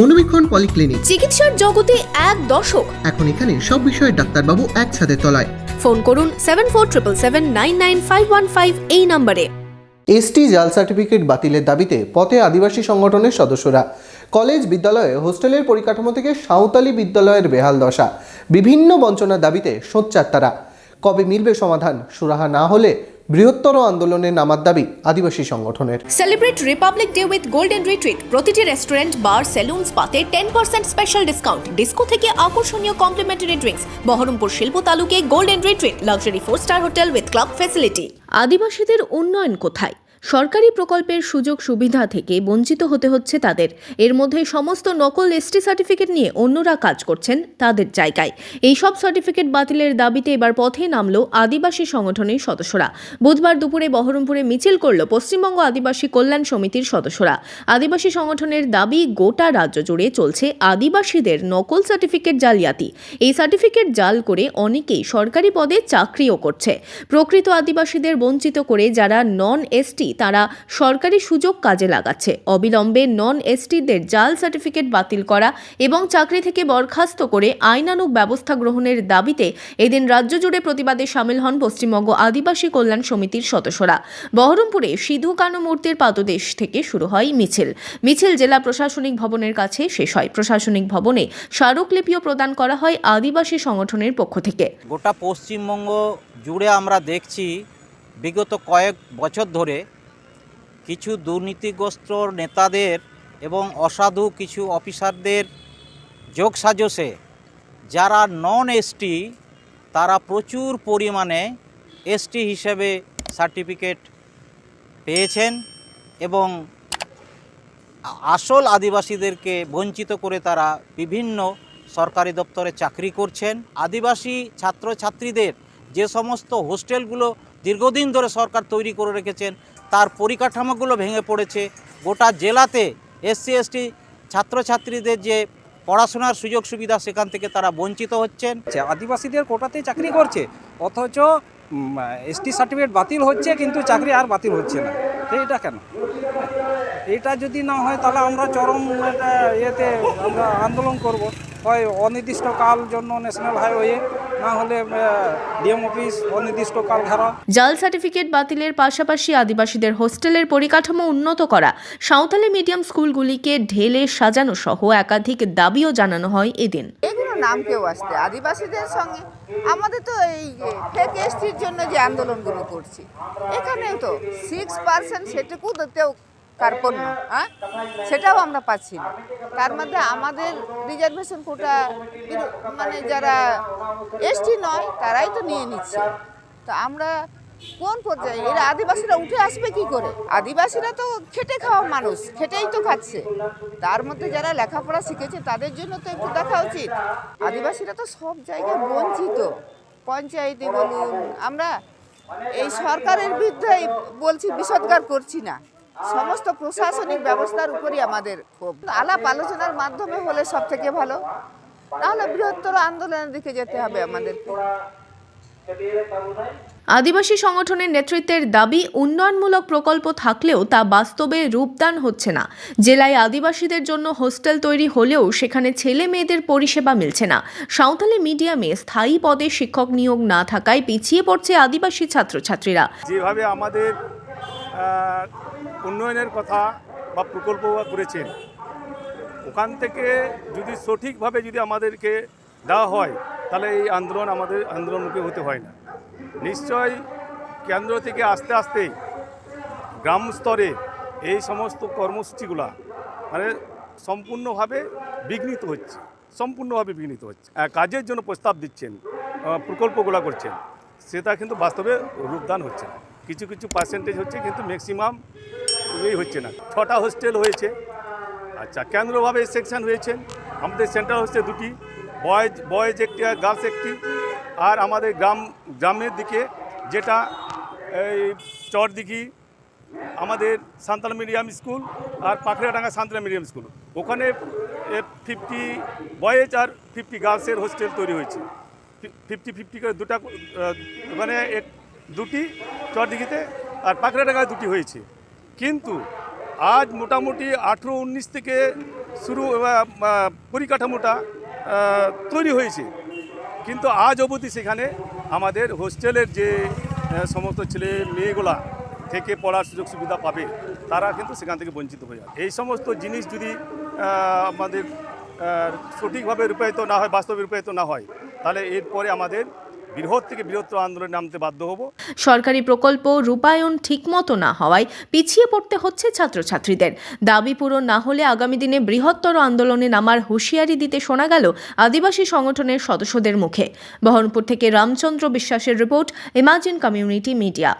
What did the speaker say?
মনোবীক্ষণ polyclinic. চিকিৎসার জগতে এক দশক এখন এখানে সব বিষয়ে ডাক্তারবাবু একসাথে তলায়। ফোন করুন seven four triple seven nine nine five one five এই নম্বরে। এসটি জাল সার্টিফিকেট বাতিলের দাবিতে পথে আদিবাসী সংগঠনের সদস্যরা। কলেজ বিদ্যালয়ে হোস্টেলের পরিকাঠামো থেকে সাঁওতালি বিদ্যালয়ের বেহাল দশা। বিভিন্ন বঞ্চনার দাবিতে সোচ্চার তারা। কবে মিলবে সমাধান সুরাহা না হলে বৃহত্তর আন্দোলনে নামার দাবি আদিবাসী সংগঠনের। Celebrate republic day with golden retreat প্রতিটি restaurant bar salon স্পাতে ten percent special discount disco থেকে আকর্ষণীয় কমপ্লিমেন্টারি ড্রিঙ্কস বহরমপুর শিল্প তালুকে golden retreat luxury four star hotel with club facility আদিবাসীদের উন্নয়ন কোথায়? সরকারি প্রকল্পের সুযোগ সুবিধা থেকে বঞ্চিত হতে হচ্ছে তাদের। এর মধ্যে সমস্ত নকল এসটি সার্টিফিকেট নিয়ে অন্যরা কাজ করছেন তাদের জায়গায়। এই সব সার্টিফিকেট বাতিলের দাবিতে এবার পথে নামলো আদিবাসী সংগঠনের সদস্যরা। বুধবার দুপুরে বহরমপুরে মিছিল করল পশ্চিমবঙ্গ আদিবাসী কল্যাণ সমিতির সদস্যরা। আদিবাসী সংগঠনের দাবি, গোটা রাজ্য জুড়ে চলছে আদিবাসীদের নকল সার্টিফিকেট জালিয়াতি। এই সার্টিফিকেট জাল করে অনেকেই সরকারি পদে চাকরিও করছে। প্রকৃত আদিবাসীদের বঞ্চিত করে যারা নন এসটি তারা সরকারি সুযোগ কাজে লাগাচ্ছে। অবিলম্বে নন এসটিদের জাল সার্টিফিকেট বাতিল করা এবং চাকরি থেকে বরখাস্ত করে আইনানুগ ব্যবস্থা গ্রহণের দাবিতে এদিন রাজ্য জুড়ে প্রতিবাদে সামিল হন পশ্চিমবঙ্গ আদিবাসী কল্যাণ সমিতির সদস্যরা। বহরমপুরে সিধু কানু মূর্তির পাদদেশ থেকে শুরু হয় মিছিল। মিছিল জেলা প্রশাসনিক ভবনের কাছে শেষ হয়। প্রশাসনিক ভবনে স্মারকলিপিও প্রদান করা হয় আদিবাসী সংগঠনের পক্ষ থেকে। গোটা পশ্চিমবঙ্গ জুড়ে আমরা দেখছি বিগত কয়েক বছর ধরে কিছু দুর্নীতিগ্রস্ত নেতাদের এবং অসাধু কিছু অফিসারদের যোগ সাজসে। যারা নন এসটি তারা প্রচুর পরিমাণে এসটি হিসেবে সার্টিফিকেট পেয়েছেন এবং আসল আদিবাসীদেরকে বঞ্চিত করে তারা বিভিন্ন সরকারি দপ্তরে চাকরি করছেন। আদিবাসী ছাত্রছাত্রীদের যে সমস্ত হোস্টেলগুলো দীর্ঘদিন ধরে সরকার তৈরি করে রেখেছেন তার পরিকাঠামোগুলো ভেঙে পড়েছে। গোটা জেলাতে এসসি, এসটি ছাত্রছাত্রীদের যে পড়াশোনার সুযোগ সুবিধা সেখান থেকে তারা বঞ্চিত হচ্ছেন। হচ্ছে আদিবাসীদের কোটাতে চাকরি করছে, অথচ এসটি সার্টিফিকেট বাতিল হচ্ছে কিন্তু চাকরি আর বাতিল হচ্ছে না। এটা কেন? এটা যদি না হয় তাহলে আমরা চরম ইয়েতে আমরা আন্দোলন করব। হয় অনির্দিষ্টকাল জন্য ন্যাশনাল হাইওয়ে না হলে ডিএম অফিস অনির্দিষ্টকাল ঘেরা জাল সার্টিফিকেট বাতিলের পাশাপাশি আদিবাসীদের হোস্টেলের পরিকাঠামো উন্নত করা সাঁওতালি মিডিয়াম স্কুলগুলিকে ঢেলে সাজানো সহ একাধিক দাবিও জানানো হয় এদিন। এগুলো নাম কেউ আসতে আদিবাসীদের সঙ্গে। আমাদের তো এই ফেক এসটির জন্য যে আন্দোলনগুলো করছি এখানেও তো সিক্স পার্সেন্ট সেটুকু সেটুকুতেও কার্পণ্য হ্যাঁ সেটাও আমরা পাচ্ছি না। তার মধ্যে আমাদের রিজার্ভেশন কোটা মানে যারা এসটি নয়, তারাই তো নিয়ে নিচ্ছে। তো আমরা কোন পর্যায়ে? এরা আদিবাসীরা উঠে আসবে কি করে? আদিবাসীরা তো খেটে খাওয়া মানুষ, খেটেই তো খাচ্ছে। তার মধ্যে যারা লেখাপড়া শিখেছে, তাদের জন্য তো একটু দেখা উচিত। আদিবাসীরা তো সব জায়গায় বঞ্চিত। পঞ্চায়েতে বলুন, আমরা এই সরকারের বিরুদ্ধে বলছি, বিষদগার করছি না। সমস্ত প্রশাসনিক ব্যবস্থার উপরই আমাদের ক্ষোভ। আলাপ আলোচনার মাধ্যমে হলে সব থেকে ভালো। তাহলে বৃহত্তর আন্দোলনের দিকে যেতে হবে আমাদেরকে। আদিবাসী সংগঠনের নেতৃত্বের দাবি উন্নয়নমূলক প্রকল্প থাকলেও তা বাস্তবে রূপদান হচ্ছে না। জেলায় আদিবাসীদের জন্য হোস্টেল তৈরি হলেও সেখানে ছেলে মেয়েদের পরিষেবা মিলছে না। সাঁওতালি মিডিয়ামে স্থায়ী পদে শিক্ষক নিয়োগ না থাকায় পিছিয়ে পড়ছে আদিবাসী ছাত্রছাত্রীরা। যেভাবে আমাদের উন্নয়নের কথা বা প্রকল্প করেছেন, ওখান থেকে যদি সঠিকভাবে যদি আমাদেরকে দেওয়া হয়, তাহলে এই আন্দোলন আমাদের আন্দোলনমুখী হতে হয় না। নিশ্চয় কেন্দ্র থেকে আস্তে আস্তে গ্রাম স্তরে এই সমস্ত কর্মসূচিগুলা মানে সম্পূর্ণভাবে বিঘ্নিত হচ্ছে, সম্পূর্ণভাবে বিঘ্নিত হচ্ছে। কাজের জন্য প্রস্তাব দিচ্ছেন প্রকল্পগুলো করছেন, সেটা কিন্তু বাস্তবে রূপদান হচ্ছে কিছু কিছু পার্সেন্টেজ হচ্ছে কিন্তু ম্যাক্সিমাম এই হচ্ছে না। ছটা হোস্টেল হয়েছে। আচ্ছা কেন্দ্রভাবে সেকশন হয়েছে। আমাদের সেন্ট্রাল হোস্টেল দুটি, বয়েজ বয়েজ একটি আর গার্লস একটি। আর আমাদের গ্রাম, গ্রামের দিকে যেটা এই চরদিঘি, আমাদের সান্তাল মিডিয়াম স্কুল আর পাখড়াডাঙ্গা সান্তাল মিডিয়াম স্কুল। ওখানে ফিফটি বয়েজ আর ফিফটি গার্লসের হোস্টেল তৈরি হয়েছে। ফিফটি ফিফটি করে দুটা ওখানে এক, দুটি চরদিঘিতে আর পাখড়াডাঙ্গায় দুটি হয়েছে। কিন্তু আজ মোটামুটি আঠেরো উনিশ থেকে শুরু পরিকাঠামোটা তৈরি হয়েছে। কিন্তু আজ অবধি সেখানে আমাদের হোস্টেলের যে সমস্ত ছেলে মেয়েগুলা থেকে পড়ার সুযোগ সুবিধা পাবে, তারা কিন্তু সেখান থেকে বঞ্চিত হয়ে যাবে। এই সমস্ত জিনিস যদি আমাদের সঠিকভাবে রূপায়িত না হয়, বাস্তবে রূপায়িত না হয়, তাহলে এরপরে আমাদের বৃহৎ থেকে বৃহত্তর আন্দোলনে নামতে বাধ্য হব। সরকারি প্রকল্প রূপায়ণ ঠিকমতো না হওয়ায় পিছিয়ে পড়তে হচ্ছে ছাত্রছাত্রীদের। দাবি পূরণ না হলে আগামী দিনে বৃহত্তর আন্দোলনে নামার হুঁশিয়ারি দিতে শোনা গেল আদিবাসী সংগঠনের সদস্যদের মুখে। বহরমপুর থেকে রামচন্দ্র বিশ্বাসের রিপোর্ট, ইমাজিন কমিউনিটি মিডিয়া।